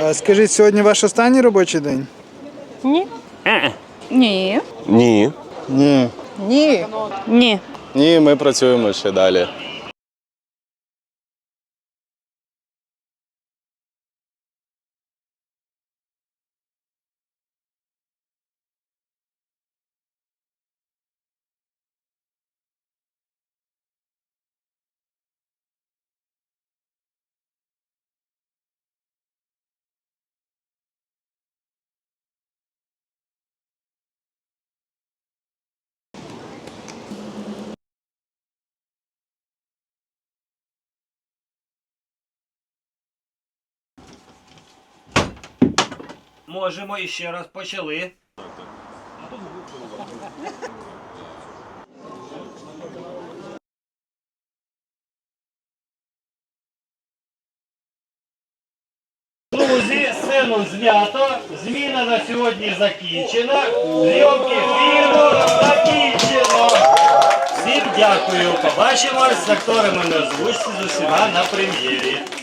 А скажіть, сьогодні ваш останній робочий день? Ні. Ні. Ні. Ні. Ні. Ні. Ні, ми працюємо ще далі. Можемо і ще раз почали. Друзі, сцену знято. Зміна на сьогодні закінчена. Зйомки фільму закінчено. Всім дякую. Побачимось з акторами на озвучці з усіма на прем'єрі.